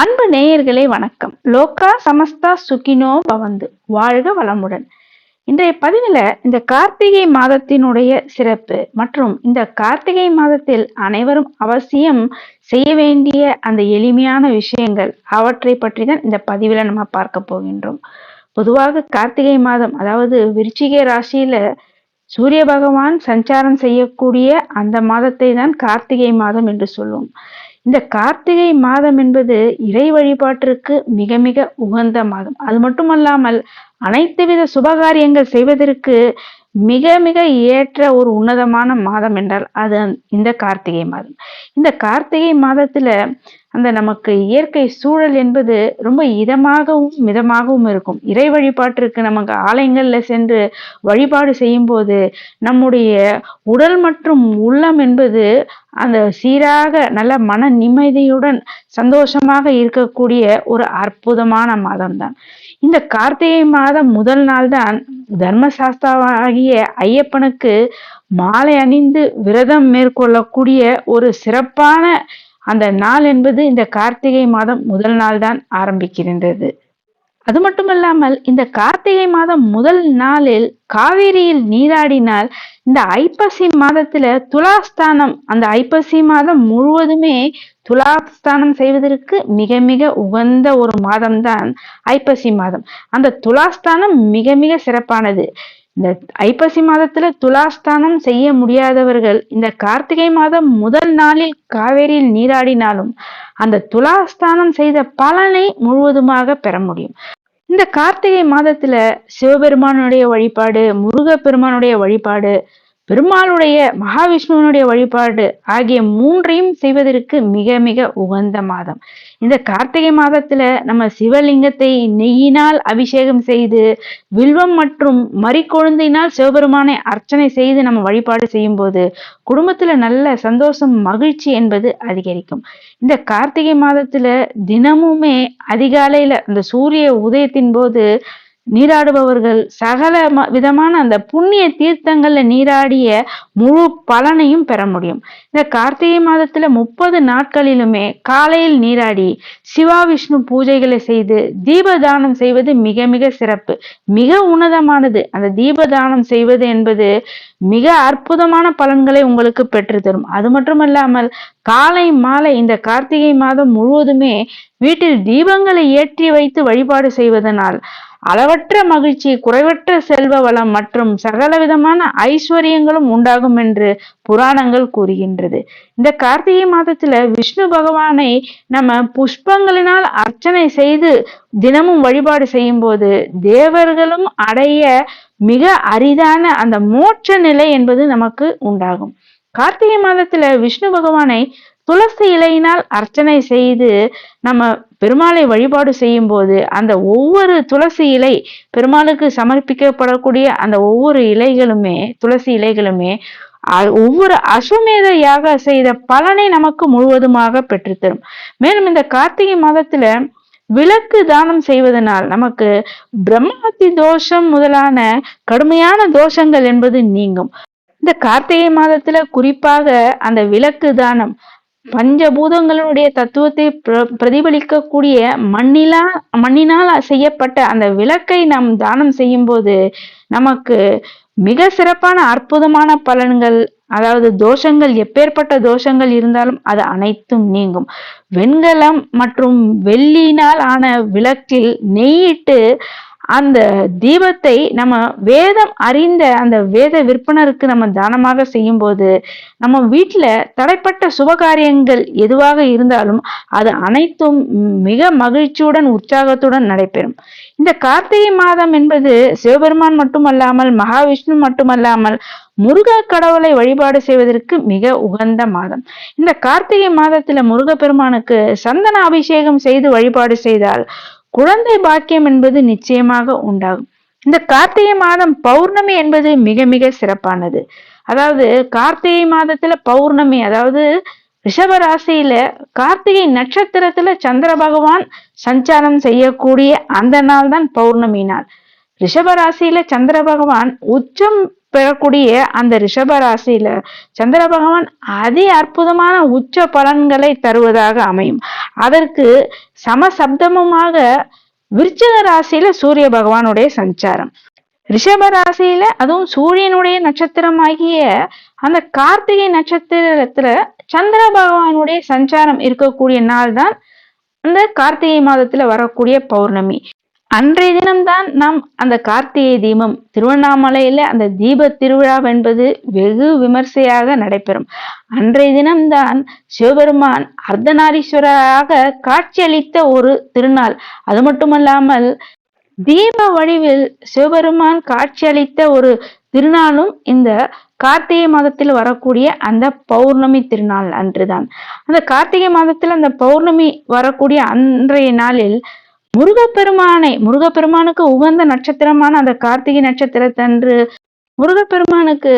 அன்பு நேயர்களே வணக்கம். லோகா சமஸ்தா சுகினோ பவந்து. வாழ்க வளமுடன். இன்றைய பதிவில் இந்த கார்த்திகை மாதத்தினுடைய சிறப்பு மற்றும் இந்த கார்த்திகை மாதத்தில் அனைவரும் அவசியம் செய்ய வேண்டிய அந்த எளிமையான விஷயங்கள் அவற்றை பற்றி தான் இந்த பதிவில் நம்ம பார்க்க போகின்றோம். பொதுவாக கார்த்திகை மாதம் அதாவது விருச்சிகை ராசியில சூரிய பகவான் சஞ்சாரம் செய்யக்கூடிய அந்த மாதத்தை தான் கார்த்திகை மாதம் என்று சொல்லுவோம் இந்த கார்த்திகை மாதம் என்பது இறை வழிபாட்டிற்கு மிக மிக உகந்த மாதம். அது மட்டுமல்லாமல் அனைத்து வித சுபகாரியங்கள் செய்வதற்கு மிக மிக ஏற்ற ஒரு உன்னதமான மாதம் என்றால் அது இந்த கார்த்திகை மாதம். இந்த கார்த்திகை மாதத்துல அந்த நமக்கு இயற்கை சூழல் என்பது ரொம்ப இதமாகவும் மிதமாகவும் இருக்கும். இறை வழிபாட்டிற்கு நமக்கு ஆலயங்கள்ல சென்று வழிபாடு செய்யும் போது நம்முடைய உடல் மற்றும் உள்ளம் என்பது அந்த சீராக நல்ல மன நிம்மதியுடன் சந்தோஷமாக இருக்கக்கூடிய ஒரு அற்புதமான மாதம் தான் இந்த கார்த்திகை மாதம் முதல் நாள் தான் தர்மசாஸ்திராவாகிய ஐயப்பனுக்கு மாலை அணிந்து விரதம் மேற்கொள்ளக்கூடிய ஒரு சிறப்பான அந்த நாள் என்பது இந்த கார்த்திகை மாதம் முதல் நாள் தான் ஆரம்பிக்கின்றது. அது மட்டுமல்லாமல் இந்த கார்த்திகை மாதம் முதல் நாளில் காவேரியில் நீராடினால் இந்த ஐப்பசி மாதத்துல துலாஸ்தானம் அந்த ஐப்பசி மாதம் முழுவதுமே துலாஸ்தானம் செய்வதற்கு மிக மிக உகந்த ஒரு மாதம் தான் ஐப்பசி மாதம். அந்த துலாஸ்தானம் மிக மிக சிறப்பானது. இந்த ஐப்பசி மாதத்துல துலாஸ்தானம் செய்ய முடியாதவர்கள் இந்த கார்த்திகை மாதம் முதல் நாளில் காவேரியில் நீராடினாலும் அந்த துலாஸ்தானம் செய்த பலனை முழுவதுமாக பெற முடியும். இந்த கார்த்திகை மாதத்துல சிவபெருமானுடைய வழிபாடு முருக பெருமானுடைய வழிபாடு பெருமாளுடைய மகாவிஷ்ணுவனுடைய வழிபாடு ஆகிய மூன்றையும் செய்வதற்கு மிக மிக உகந்த மாதம். இந்த கார்த்திகை மாதத்துல நம்ம சிவலிங்கத்தை நெய்யினால் அபிஷேகம் செய்து வில்வம் மற்றும் மறிக்கொழுந்தினால் சிவபெருமானை அர்ச்சனை செய்து நம்ம வழிபாடு செய்யும் போது குடும்பத்துல நல்ல சந்தோஷம் மகிழ்ச்சி என்பது அதிகரிக்கும். இந்த கார்த்திகை மாதத்துல தினமுமே அதிகாலையில அந்த சூரிய உதயத்தின் போது நீராடுபவர்கள் சகல விதமான அந்த புண்ணிய தீர்த்தங்கள்ல நீராடிய முழு பலனையும் பெற முடியும். இந்த கார்த்திகை மாதத்துல முப்பது நாட்களிலுமே காலையில் நீராடி சிவா விஷ்ணு பூஜைகளை செய்து தீபதானம் செய்வது மிக மிக சிறப்பு. மிக உன்னதமானது. அந்த தீபதானம் செய்வது என்பது மிக அற்புதமான பலன்களை உங்களுக்கு பெற்று தரும். அது மட்டுமல்லாமல் காலை மாலை இந்த கார்த்திகை மாதம் முழுவதுமே வீட்டில் தீபங்களை ஏற்றி வைத்து வழிபாடு செய்வதனால் அளவற்ற மகிழ்ச்சி குறைவற்ற செல்வ வளம் மற்றும் சகலவிதமான ஐஸ்வர்யங்களும் உண்டாகும் என்று புராணங்கள் கூறுகின்றது. இந்த கார்த்திகை மாதத்துல விஷ்ணு பகவானை நம்ம புஷ்பங்களினால் அர்ச்சனை செய்து தினமும் வழிபாடு செய்யும் போது தேவர்களும் அடைய மிக அரிதான அந்த மோட்ச நிலை என்பது நமக்கு உண்டாகும். கார்த்திகை மாதத்துல விஷ்ணு பகவானை துளசி இலையினால் அர்ச்சனை செய்து நம்ம பெருமாளை வழிபாடு செய்யும் போது அந்த ஒவ்வொரு துளசி இலை பெருமாளுக்கு சமர்ப்பிக்கப்படக்கூடிய அந்த ஒவ்வொரு இலைகளுமே துளசி இலைகளுமே ஒவ்வொரு அசுமேத யாக செய்த பலனை நமக்கு முழுவதுமாக பெற்றுத்தரும். மேலும் இந்த கார்த்திகை மாதத்துல விளக்கு தானம் செய்வதனால் நமக்கு பிரம்மஹத்தி தோஷம் முதலான கடுமையான தோஷங்கள் என்பது நீங்கும். இந்த கார்த்திகை மாதத்துல குறிப்பாக அந்த விளக்கு தானம் பஞ்சபூதங்களுடைய தத்துவத்தை பிரதிபலிக்கக்கூடிய மண்ணிலா மண்ணினால் செய்யப்பட்ட அந்த விளக்கை நாம் தானம் செய்யும் போது நமக்கு மிக சிறப்பான அற்புதமான பலன்கள் அதாவது தோஷங்கள் எப்பேற்பட்ட தோஷங்கள் இருந்தாலும் அது அனைத்தும் நீங்கும். வெண்கலம் மற்றும் வெள்ளியினால் ஆன விளக்கில் நெய்யிட்டு அந்த தீபத்தை நம்ம வேதம் அறிந்த அந்த வேத விற்பனருக்கு நம்ம தானமாக செய்யும் போது நம்ம வீட்டுல தடைப்பட்ட சுபகாரியங்கள் எதுவாக இருந்தாலும் அது அனைத்தும் மிக மகிழ்ச்சியுடன் உற்சாகத்துடன் நடைபெறும். இந்த கார்த்திகை மாதம் என்பது சிவபெருமான் மட்டுமல்லாமல் மகாவிஷ்ணு மட்டுமல்லாமல் முருக கடவுளை வழிபாடு செய்வதற்கு மிக உகந்த மாதம். இந்த கார்த்திகை மாதத்துல முருகப்பெருமானுக்கு சந்தன அபிஷேகம் செய்து வழிபாடு செய்தால் குழந்தை பாக்கியம் என்பது நிச்சயமாக உண்டாகும். இந்த கார்த்திகை மாதம் பௌர்ணமி என்பது மிக மிக சிறப்பானது. அதாவது கார்த்திகை மாதத்துல பௌர்ணமி அதாவது ரிஷபராசியில கார்த்திகை நட்சத்திரத்துல சந்திர பகவான் சஞ்சாரம் செய்யக்கூடிய அந்த நாள் தான் பௌர்ணமி நாள். ரிஷபராசியில சந்திர பகவான் உச்சம் பெறக்கூடிய அந்த ரிஷப ராசியில சந்திர பகவான் அதி அற்புதமான உச்ச பலன்களை தருவதாக அமையும். அதற்கு சமசப்தமுமாக விருச்சக ராசியில சூரிய பகவானுடைய சஞ்சாரம். ரிஷப ராசியில அதுவும் சூரியனுடைய நட்சத்திரமாகிய அந்த கார்த்திகை நட்சத்திரத்துல சந்திர பகவானுடைய சஞ்சாரம் இருக்கக்கூடிய நாள் தான் அந்த கார்த்திகை மாதத்துல வரக்கூடிய பௌர்ணமி. அன்றைய தினம்தான் நாம் அந்த கார்த்திகை தீபம் திருவண்ணாமலையில அந்த தீப திருவிழா என்பது வெகு விமர்சையாக நடைபெறும். அன்றைய தினம்தான் சிவபெருமான் அர்த்தநாரீஸ்வரராக காட்சியளித்த ஒரு திருநாள். அது மட்டுமல்லாமல் தீப வடிவில் சிவபெருமான் காட்சியளித்த ஒரு திருநாளும் இந்த கார்த்திகை மாதத்தில் வரக்கூடிய அந்த பௌர்ணமி திருநாள் அன்றுதான். அந்த கார்த்திகை மாதத்தில் அந்த பௌர்ணமி வரக்கூடிய அன்றைய நாளில் முருகப்பெருமானை முருகப்பெருமானுக்கு உகந்த நட்சத்திரமான அந்த கார்த்திகை நட்சத்திரத்தன்று முருகப்பெருமானுக்கு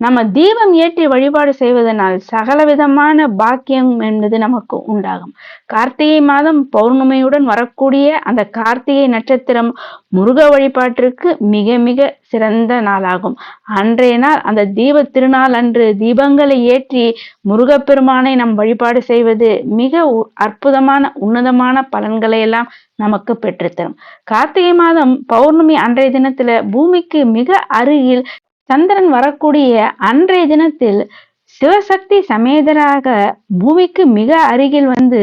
நம்ம தீபம் ஏற்றி வழிபாடு செய்வதனால் சகலவிதமான பாக்கியம் என்பது நமக்கு உண்டாகும். கார்த்திகை மாதம் பௌர்ணமியுடன் வரக்கூடிய அந்த கார்த்திகை நட்சத்திரம் முருக வழிபாட்டிற்கு மிக மிக சிறந்த நாளாகும். அன்றைய நாள் அந்த தீப திருநாள் அன்று தீபங்களை ஏற்றி முருகப்பெருமானை நம் வழிபாடு செய்வது மிக அற்புதமான உன்னதமான பலன்களை எல்லாம் நமக்கு பெற்றுத்தரும். கார்த்திகை மாதம் பௌர்ணமி அன்றைய தினத்துல பூமிக்கு மிக அருகில் சந்திரன் வரக்கூடிய அன்றைய தினத்தில் சிவசக்தி சமேதராக பூமிக்கு மிக அருகில் வந்து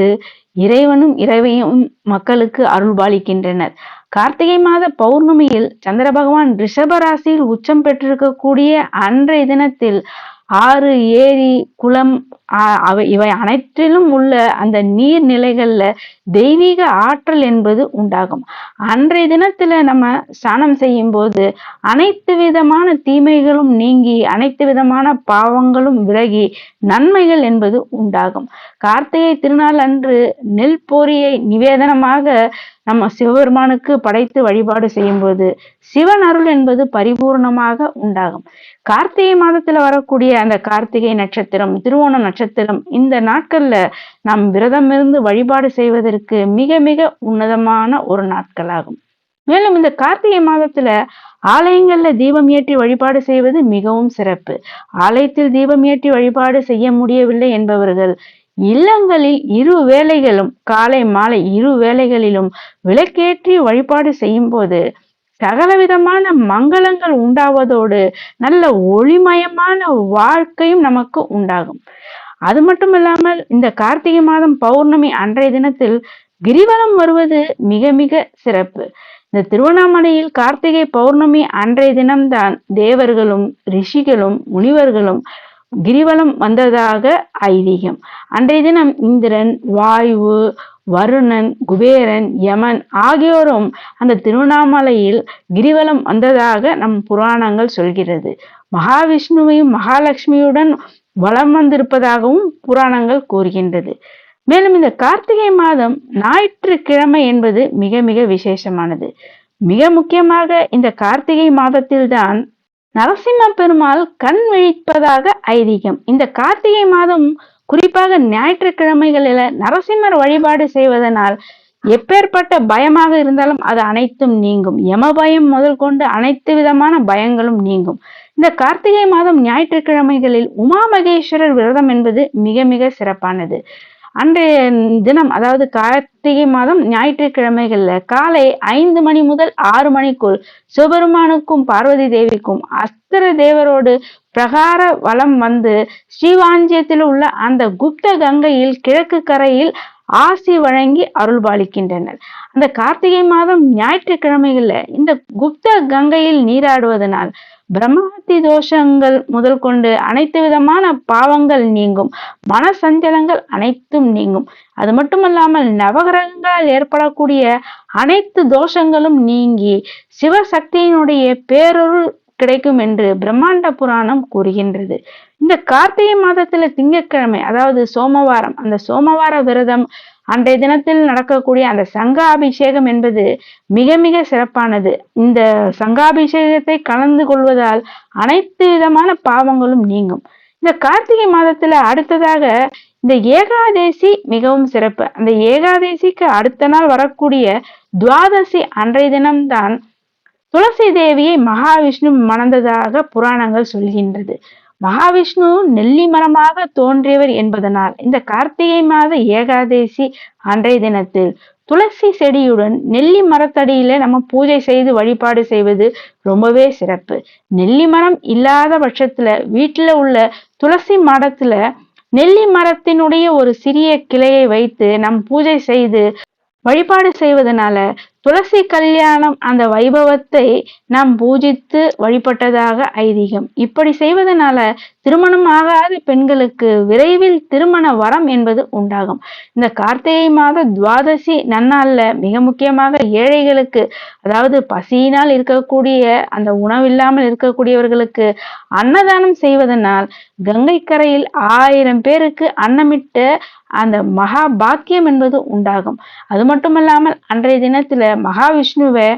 இறைவனும் இறைவையும் மக்களுக்கு அருள்பாலிக்கின்றனர் கார்த்திகை மாத பௌர்ணமியில் சந்திர பகவான் ரிஷபராசியில் உச்சம் பெற்றிருக்கக்கூடிய அன்றைய தினத்தில் ஆறு ஏரி குளம் அவை இவை அனைத்திலும் உள்ள அந்த நீர்நிலைகள்ல தெய்வீக ஆற்றல் என்பது உண்டாகும். அன்றைய தினத்துல நம்ம ஸ்நானம் செய்யும் போது அனைத்து விதமான தீமைகளும் நீங்கி அனைத்து விதமான பாவங்களும் விலகி நன்மைகள் என்பது உண்டாகும். கார்த்திகை திருநாள் அன்று நெல் போரியை நிவேதனமாக நம்ம சிவபெருமானுக்கு படைத்து வழிபாடு செய்யும் போது சிவன் அருள் என்பது பரிபூர்ணமாக உண்டாகும். கார்த்திகை மாதத்துல வரக்கூடிய அந்த கார்த்திகை நட்சத்திரம் திருவோண நட்சத்திரம் இந்த நாட்கள்ல நாம் விரதம் இருந்து வழிபாடு செய்வதற்கு மிக மிக உன்னதமான ஒரு நாட்களாகும். மேலும் இந்த கார்த்திகை மாதத்துல ஆலயங்கள்ல தீபம் ஏற்றி வழிபாடு செய்வது மிகவும் சிறப்பு. ஆலயத்தில் தீபம் ஏற்றி வழிபாடு செய்ய முடியவில்லை என்பவர்கள் இல்லங்களில் இரு வேளைகளும் காலை மாலை இரு வேளைகளிலும் விளக்கேற்றி வழிபாடு செய்யும் போது சகலவிதமான மங்களங்கள் உண்டாவதோடு நல்ல ஒளிமயமான வாழ்க்கையும் நமக்கு உண்டாகும். அது மட்டும் இல்லாமல் இந்த கார்த்திகை மாதம் பௌர்ணமி அன்றைய தினத்தில் கிரிவலம் வருவது மிக மிக சிறப்பு. இந்த திருவண்ணாமலையில் கார்த்திகை பௌர்ணமி அன்றைய தினம்தான் தேவர்களும் ரிஷிகளும் முனிவர்களும் கிரிவலம் வந்ததாக ஐதீகம். அன்றைய தினம் இந்திரன் வாயு வருணன் குபேரன் யமன் ஆகியோரும் அந்த திருவண்ணாமலையில் கிரிவலம் வந்ததாக நம் புராணங்கள் சொல்கிறது. மகாவிஷ்ணுவையும் மகாலட்சுமியுடன் வளம் வந்திருப்பதாகவும் புராணங்கள் கூறுகின்றது. மேலும் இந்த கார்த்திகை மாதம் ஞாயிற்றுக்கிழமை என்பது மிக மிக விசேஷமானது. மிக முக்கியமாக இந்த கார்த்திகை மாதத்தில்தான் நரசிம்ம பெருமாள் கண் விழிப்பதாக ஐதீகம். இந்த கார்த்திகை மாதம் குறிப்பாக ஞாயிற்றுக்கிழமைகளில் நரசிம்மர் வழிபாடு செய்வதனால் எப்பேற்பட்ட பயமாக இருந்தாலும் அது அனைத்தும் நீங்கும். யம பயம் முதல் கொண்டு அனைத்து விதமான பயங்களும் நீங்கும். இந்த கார்த்திகை மாதம் ஞாயிற்றுக்கிழமைகளில் உமா மகேஸ்வரர் விரதம் என்பது மிக மிக சிறப்பானது. அன்றைய தினம் அதாவது கார்த்திகை மாதம் ஞாயிற்றுக்கிழமைகள்ல காலை ஐந்து மணி முதல் ஆறு மணிக்குள் சிவபெருமானுக்கும் பார்வதி தேவிக்கும் அஸ்திர தேவரோடு பிரகார வளம் வந்து ஸ்ரீவாஞ்சியத்தில் உள்ள அந்த குப்த கங்கையில் கிழக்கு கரையில் ஆசி வழங்கி அருள்பாலிக்கின்றனர். அந்த கார்த்திகை மாதம் ஞாயிற்றுக்கிழமைகள்ல இந்த குப்த கங்கையில் நீராடுவதனால் பிரம்மஹத்தி தோஷங்கள் முதல் கொண்டு அனைத்து விதமான பாவங்கள் நீங்கும். மன சஞ்சலங்கள் அனைத்தும் நீங்கும். அது மட்டுமல்லாமல் நவகிரகங்களால் ஏற்படக்கூடிய அனைத்து தோஷங்களும் நீங்கி சிவசக்தியினுடைய பேரொருள் கிடைக்கும் என்று பிரம்மாண்ட புராணம் கூறுகின்றது. இந்த கார்த்திகை மாதத்துல திங்கட்கிழமை அதாவது சோமவாரம் அந்த சோமவார விரதம் அன்றைய தினத்தில் நடக்கக்கூடிய அந்த சங்காபிஷேகம் என்பது மிக மிக சிறப்பானது. இந்த சங்காபிஷேகத்தை கலந்து கொள்வதால் அனைத்து விதமான பாவங்களும் நீங்கும். இந்த கார்த்திகை மாதத்துல அடுத்ததாக இந்த ஏகாதேசி மிகவும் சிறப்பு. அந்த ஏகாதேசிக்கு அடுத்த நாள் வரக்கூடிய துவாதசி அன்றைய தினம்தான் துளசி தேவியை மகாவிஷ்ணு மணந்ததாக புராணங்கள் சொல்கின்றது. மகாவிஷ்ணு நெல்லி மரமாக தோன்றியவர் என்பதனால் இந்த கார்த்திகை மாத ஏகாதேசி அன்றைய தினத்தில் துளசி செடியுடன் நெல்லி மரத்தடியில நம்ம பூஜை செய்து வழிபாடு செய்வது ரொம்பவே சிறப்பு. நெல்லி மரம் இல்லாத பட்சத்துல வீட்டுல உள்ள துளசி மரத்துல நெல்லி மரத்தினுடைய ஒரு சிறிய கிளையை வைத்து நம் பூஜை செய்து வழிபாடு செய்வதனால துளசி கல்யாணம் அந்த வைபவத்தை நாம் பூஜித்து வழிபட்டதாக ஐதீகம். இப்படி செய்வதனால திருமணம் ஆகாத பெண்களுக்கு விரைவில் திருமண வரம் என்பது உண்டாகும். இந்த கார்த்திகை மாத துவாதசி நன்னாள்ல மிக முக்கியமாக ஏழைகளுக்கு அதாவது பசியினால் இருக்கக்கூடிய அந்த உணவில்லாமல் இருக்கக்கூடியவர்களுக்கு அன்னதானம் செய்வதனால் கங்கை கரையில் ஆயிரம் பேருக்கு அன்னமிட்ட அந்த மகா பாக்கியம் என்பது உண்டாகும். அது மட்டுமல்லாமல் அன்றைய தினத்துல மகாவிஷ்ணுவை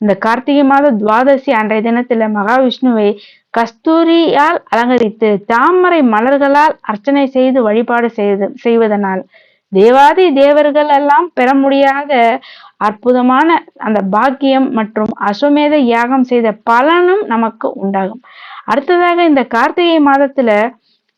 இந்த கார்த்திகை மாத துவாதசி அன்றைய தினத்துல மகாவிஷ்ணுவை கஸ்தூரியால் அலங்கரித்து தாமரை மலர்களால் அர்ச்சனை செய்து வழிபாடு செய்து செய்வதனால் தேவாதி தேவர்கள் எல்லாம் பெற முடியாத அற்புதமான அந்த பாக்கியம் மற்றும் அஸ்வமேத யாகம் செய்த பலனும் நமக்கு உண்டாகும். அடுத்ததாக இந்த கார்த்திகை மாதத்துல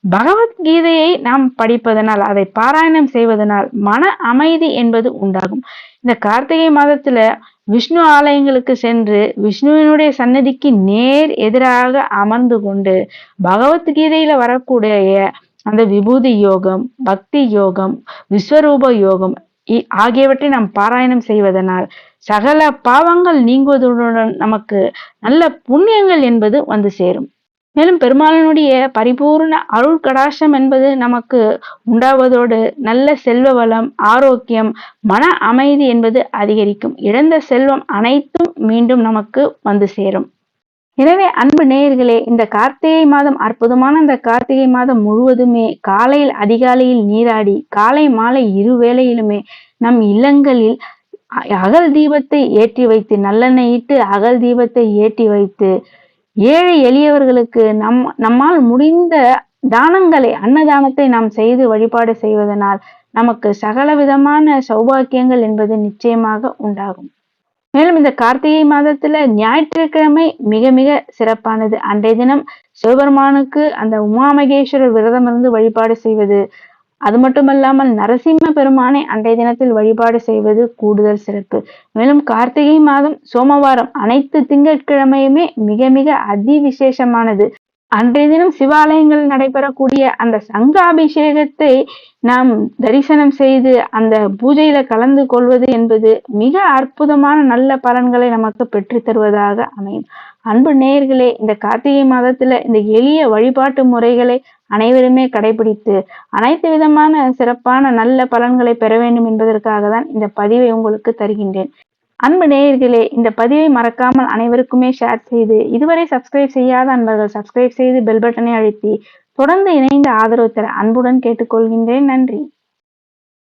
பகவத்கீதையை நாம் படிப்பதனால் அதை பாராயணம் செய்வதனால் மன அமைதி என்பது உண்டாகும். இந்த கார்த்திகை மாதத்துல விஷ்ணு ஆலயங்களுக்கு சென்று விஷ்ணுவினுடைய சன்னதிக்கு நேர் எதிராக அமர்ந்து கொண்டு பகவத்கீதையில வரக்கூடிய அந்த விபூதி யோகம் பக்தி யோகம் விஸ்வரூப யோகம் ஆகியவற்றை நாம் பாராயணம் செய்வதனால் சகல பாவங்கள் நீங்குவதுடன் நமக்கு நல்ல புண்ணியங்கள் என்பது வந்து சேரும். மேலும் பெருமாளனுடைய பரிபூர்ண அருள் கடாசம் என்பது நமக்கு உண்டாவதோடு நல்ல செல்வ வளம் ஆரோக்கியம் மன அமைதி என்பது அதிகரிக்கும். இழந்த செல்வம் அனைத்தும் மீண்டும் நமக்கு வந்து சேரும். எனவே அன்பு நேயர்களே இந்த கார்த்திகை மாதம் அற்புதமான இந்த கார்த்திகை மாதம் முழுவதுமே காலையில் அதிகாலையில் நீராடி காலை மாலை இரு வேளையிலுமே நம் இல்லங்களில் அகல் தீபத்தை ஏற்றி வைத்து நல்லெண்ணெயிட்டு அகல் தீபத்தை ஏற்றி வைத்து ஏழை எளியவர்களுக்கு நம் நம்மால் முடிந்த தானங்களை அன்னதானத்தை நாம் செய்து வழிபாடு செய்வதனால் நமக்கு சகல விதமான சௌபாக்கியங்கள் என்பது நிச்சயமாக உண்டாகும். மேலும் இந்த கார்த்திகை மாதத்துல ஞாயிற்றுக்கிழமை மிக மிக சிறப்பானது. அன்றைய தினம் சிவபெருமானுக்கு அந்த உமாமகேஸ்வரர் விரதம் இருந்து வழிபாடு செய்வது அது மட்டுமல்லாமல் நரசிம்ம பெருமானை அன்றைய தினத்தில் வழிபாடு செய்வது கூடுதல் சிறப்பு. மேலும் கார்த்திகை மாதம் சோமவாரம் அனைத்து திங்கட்கிழமையுமே மிக மிக அதி விசேஷமானது அன்றைய தினம் சிவாலயங்களில் நடைபெறக்கூடிய அந்த சங்க அபிஷேகத்தை நாம் தரிசனம் செய்து அந்த பூஜையில கலந்து கொள்வது என்பது மிக அற்புதமான நல்ல பலன்களை நமக்கு பெற்றுத்தருவதாக அமையும். அன்பு நேயர்களே இந்த கார்த்திகை மாதத்துல இந்த எளிய வழிபாட்டு முறைகளை அனைவருமே கடைபிடித்து அனைத்து விதமான சிறப்பான நல்ல பலன்களை பெற வேண்டும் என்பதற்காக தான் இந்த பதிவை உங்களுக்கு தருகின்றேன். அன்பு நேயர்களே இந்த பதிவை மறக்காமல் அனைவருக்குமே ஷேர் செய்து இதுவரை சப்ஸ்கிரைப் செய்யாத அன்பர்கள் சப்ஸ்கிரைப் செய்து பெல் பட்டனை அழுத்தி தொடர்ந்து இணைந்த ஆதரவு தர அன்புடன் கேட்டுக்கொள்கின்றேன். நன்றி.